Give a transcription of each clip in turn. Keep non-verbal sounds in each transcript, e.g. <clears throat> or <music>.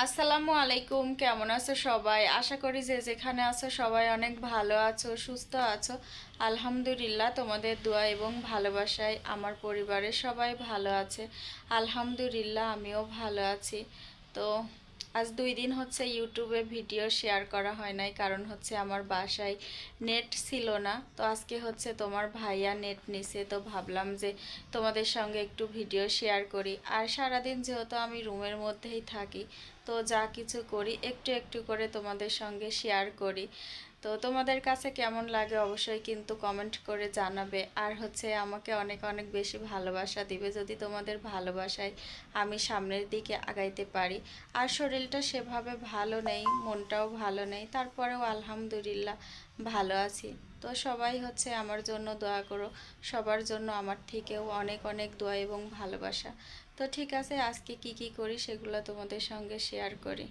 আসসালামু আলাইকুম, কেমন আছো সবাই? আশা করি যে যেখানে আছো সবাই অনেক ভালো আছো, সুস্থ আছো। আলহামদুলিল্লাহ, তোমাদের দোয়া এবং ভালোবাসায় আমার পরিবারের সবাই ভালো আছে। আলহামদুলিল্লাহ, আমিও ভালো আছি। তো আজ দুই দিন হচ্ছে ইউটিউবে ভিডিও শেয়ার করা হয় নাই, কারণ হচ্ছে আমার বাসায় নেট ছিল না। তো আজকে হচ্ছে তোমার ভাইয়া নেট নিছে, তো ভাবলাম যে তোমাদের সঙ্গে একটু ভিডিও শেয়ার করি। আর সারাদিন যেহেতু আমি রুমের মধ্যেই থাকি তো যা কিছু করি, একটু একটু করে তোমাদের সঙ্গে শেয়ার করি। তো তোমাদের কাছে কেমন লাগে অবশ্যই কিন্তু কমেন্ট করে জানাবে। আর হচ্ছে আমাকে অনেক অনেক বেশি ভালোবাসা দিবে যদি তোমাদের ভালোবাসায় আমি সামনের দিকে আগাইতে পারি। আর শরীরটা সেভাবে ভালো নেই, মনটাও ভালো নেই, তারপরেও আলহামদুলিল্লাহ ভালো আছি। তো সবাই হচ্ছে আমার জন্য দোয়া করো, সবার জন্য আমার থেকেও অনেক অনেক দোয়া এবং ভালোবাসা। তো ঠিক আছে আজকে কি কি করি সেগুলো তোমাদের সঙ্গে শেয়ার করি।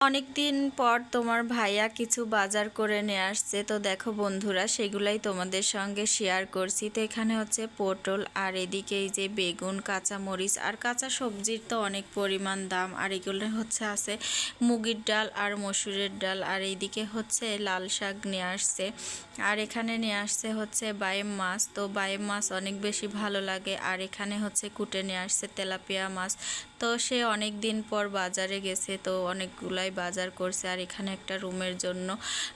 অনেক দিন পর তোমার ভাইয়া কিছু বাজার করে নিয়ে আসছে। তো দেখো বন্ধুরা, সেগুলাই তোমাদের সঙ্গে শেয়ার করছি। তো এখানে হচ্ছে পটল আর এদিকে এই যে বেগুন কাঁচা মরিচ আর কাঁচা সবজির তো অনেক পরিমাণ দাম। আর এগুলো হচ্ছে আছে মুগির ডাল আর মসুরের ডাল। আর এইদিকে হচ্ছে লাল শাক নিয়ে আসছে। আর এখানে নিয়ে আসছে হচ্ছে বায়েম মাছ। তো বায়েম মাছ অনেক বেশি ভালো লাগে। আর এখানে হচ্ছে কুটে নিয়ে আসছে তেলাপিয়া মাছ। তো সে অনেক দিন পর বাজারে গেছে, তো অনেকগুলাই বাজার করছে আর এখানে একটা রুমের জন্য,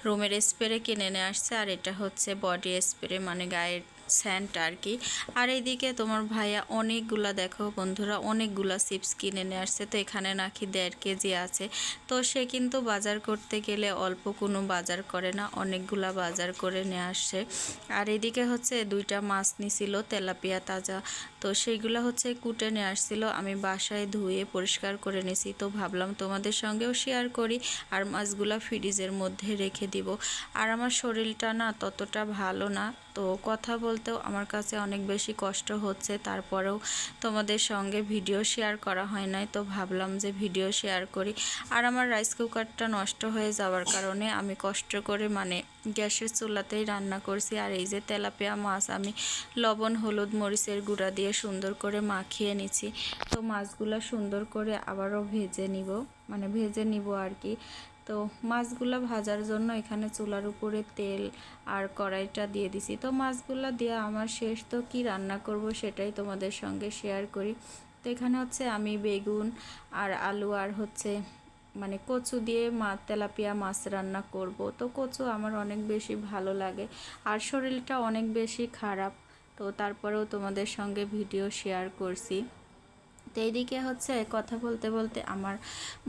রুমের স্প্রে কিনে নিয়ে আসছে আর এটা হচ্ছে বডি স্প্রে মানে গায়ের স্যান্ট আর কি। আর এইদিকে তোমার ভাইয়া অনেকগুলা দেখো বন্ধুরা, অনেকগুলা চিপস কিনে নিয়ে আসছে। তো এখানে নাকি দেড় কেজি আছে। তো সে কিন্তু বাজার করতে গেলে অল্প কোনো বাজার করে না, অনেকগুলা বাজার করে নিয়ে আসছে আর এদিকে হচ্ছে দুইটা মাছ নিছিল, তেলাপিয়া তাজা। তো সেইগুলো হচ্ছে কুটে নিয়ে আসছিল, আমি বাসায় ধুয়ে পরিষ্কার করে নিছি। তো ভাবলাম তোমাদের সঙ্গেও শেয়ার করি আর মাছগুলো ফ্রিজের মধ্যে রেখে দিব। আর আমার শরীরটা না ততটা ভালো না। তো কথা বলতেও আমার কাছে অনেক বেশি কষ্ট হচ্ছে। তারপরেও তোমাদের সঙ্গে ভিডিও শেয়ার করা হয় নাই, তো ভাবলাম যে ভিডিও শেয়ার করি। আর আমার রাইস কুকারটা নষ্ট হয়ে যাওয়ার কারণে আমি কষ্ট করে মানে গ্যাসের চুলাতেই রান্না করছি। আর এই যে তেলাপিয়া মাছ আমি লবণ, হলুদ, মরিচের গুঁড়া দিয়ে সুন্দর করে মাখিয়ে নিছি তো মাছগুলো সুন্দর করে আবারও ভেজে নিব মানে ভেজে নিব আর কি। তো মাছগুলো ভাজার জন্য এখানে চুলার উপরে তেল আর কড়াইটা দিয়ে দিছি। তো মাছগুলো দিয়ে আমার শেষ, তো কি রান্না করব সেটাই তোমাদের সঙ্গে শেয়ার করি। তো এখানে হচ্ছে আমি বেগুন আর আলু আর হচ্ছে মানে কচু দিয়ে মা তেলাপিয়া মাছ রান্না করব। তো কচু আমার অনেক বেশি ভালো লাগে আর শরীরটা অনেক বেশি খারাপ। তো তারপরেও তোমাদের সঙ্গে ভিডিও শেয়ার করছি। তো এইদিকে হচ্ছে কথা বলতে বলতে আমার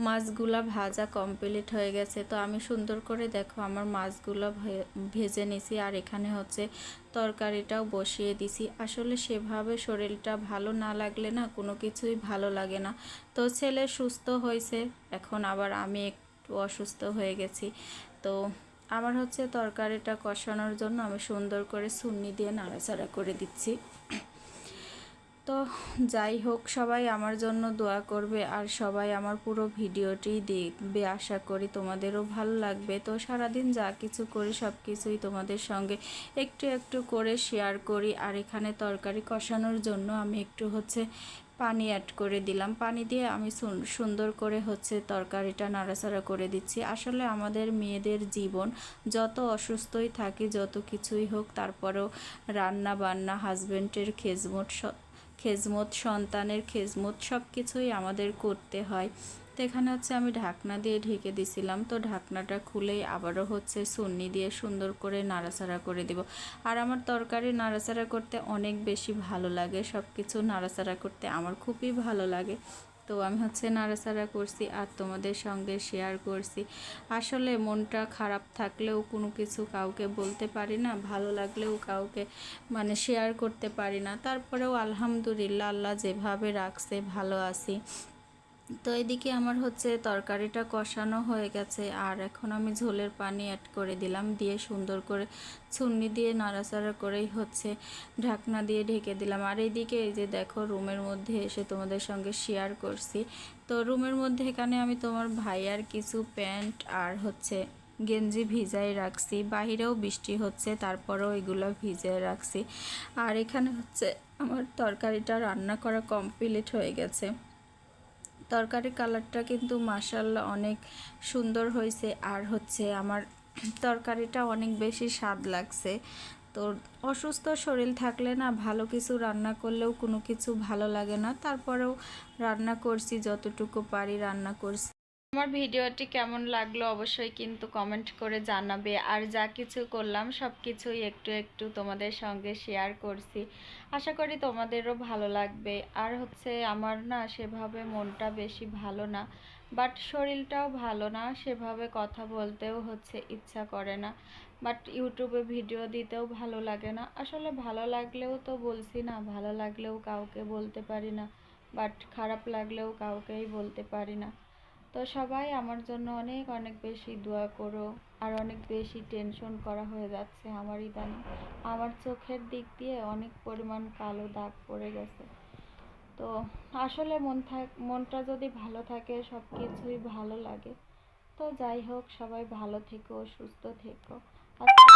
মাছগুলা ভাজা কমপ্লিট হয়ে গেছে। তো আমি সুন্দর করে দেখো আমার মাছগুলো ভেজে নিছি আর এখানে হচ্ছে তরকারিটাও বসিয়ে দিছি। আসলে সেভাবে শরীরটা ভালো না লাগলে না কোনো কিছুই ভালো লাগে না। তো ছেলে সুস্থ হয়েছে, এখন আবার আমি একটু অসুস্থ হয়ে গেছি। তো আমার হচ্ছে তরকারিটা কষানোর জন্য আমি সুন্দর করে সুন্নি দিয়ে নাড়াচাড়া করে দিচ্ছি। তো যাই হোক, সবাই আমার জন্য দোয়া করবে আর সবাই আমার পুরো ভিডিওটি দেখবে। আশা করি তোমাদেরও ভালো লাগবে। তো সারাদিন যা কিছু করি, সব কিছুই তোমাদের সঙ্গে একটু একটু করে শেয়ার করি। আর এখানে তরকারি কষানোর জন্য আমি একটু হচ্ছে পানি অ্যাড করে দিলাম। পানি দিয়ে আমি সুন্দর করে হচ্ছে তরকারিটা নাড়াচাড়া করে দিচ্ছি। আসলে আমাদের মেয়েদের জীবন যত অসুস্থই থাকি, যত কিছুই হোক, তারপরেও রান্না বান্না হাজব্যান্ডের খেজমট খেজমত, সন্তানের খেজমত সব কিছুই আমাদের করতে হয়। তো এখানে হচ্ছে আমি ঢাকনা দিয়ে ঢেকে দিছিলাম। তো ঢাকনাটা খুলেই আবারও হচ্ছে সুন্নি দিয়ে সুন্দর করে নাড়াচাড়া করে দেব। আর আমার তরকারি নাড়াচাড়া করতে অনেক বেশি ভালো লাগে। সব কিছু নাড়াচাড়া করতে আমার খুবই ভালো লাগে। তো আমি হচ্ছে নাড়াচাড়া করছি আর তোমাদের সঙ্গে শেয়ার করছি। আসলে মনটা খারাপ থাকলেও কোনো কিছু কাউকে বলতে পারি না, ভালো লাগলেও কাউকে মানে শেয়ার করতে পারি না। তারপরেও আলহামদুলিল্লাহ, আল্লাহ যেভাবে রাখছে, ভালো আছি। তো এদিকে আমার হচ্ছে তরকারিটা কষানো হয়ে গেছে, আর এখন আমি ঝোলের পানি অ্যাড করে দিলাম, দিয়ে সুন্দর করে ছুন্নি দিয়ে নাড়াচাড়া করেই হচ্ছে ঢাকনা দিয়ে ঢেকে দিলাম। আর এইদিকে এই যে দেখো রুমের মধ্যে এসে তোমাদের সঙ্গে শেয়ার করছি। তো রুমের মধ্যে এখানে আমি তোমার ভাইয়ার কিছু প্যান্ট আর হচ্ছে গেঞ্জি ভিজাই রাখছি, বাহিরেও বৃষ্টি হচ্ছে, তারপরেও এগুলো ভিজাই রাখছি। আর এখানে হচ্ছে আমার তরকারিটা রান্না করা কমপ্লিট হয়ে গেছে। তরকারি কালারটা কিন্তু মাসাল্লা অনেক সুন্দর হয়েছে। আর হচ্ছে আমার <clears throat> তরকারিটা অনেক বেশি স্বাদ লাগছে। তো অসুস্থ শরীর থাকলে না ভালো কিছু রান্না করলেও কোনো কিছু ভালো লাগে না। তারপরেও রান্না করছি, যতটুকু পারি রান্না করছি। আমার ভিডিওটি কেমন লাগল অবশ্যই কিন্তু কমেন্ট করে জানাবে। আর যা কিছু করলাম, সব কিছুই একটু একটু তোমাদের সঙ্গে শেয়ার করছি। আশা করি তোমাদেরও ভালো লাগবে। আর হচ্ছে আমার না সেভাবে মনটা বেশি ভালো না বাট শরীরটাও ভালো না, সেভাবে কথা বলতেও হচ্ছে ইচ্ছা করে না। বাট ইউটিউবে ভিডিও দিতেও ভালো লাগে না। আসলে ভালো লাগলেও তো বলছি না, ভালো লাগলেও কাউকে বলতে পারি না বাট খারাপ লাগলেও কাউকেই বলতে পারি না। তো সবাই আমার জন্য অনেক অনেক বেশি দোয়া করো আর অনেক বেশি টেনশন করা হয়ে যাচ্ছে আমার ইদানিং। আমার চোখের দিক দিয়ে অনেক পরিমাণ কালো দাগ পড়ে গেছে। তো আসলে মন থাক মনটা যদি ভালো থাকে সব কিছুই ভালো লাগে। তো যাই হোক, সবাই ভালো থেকো, সুস্থ থেকো। আজকে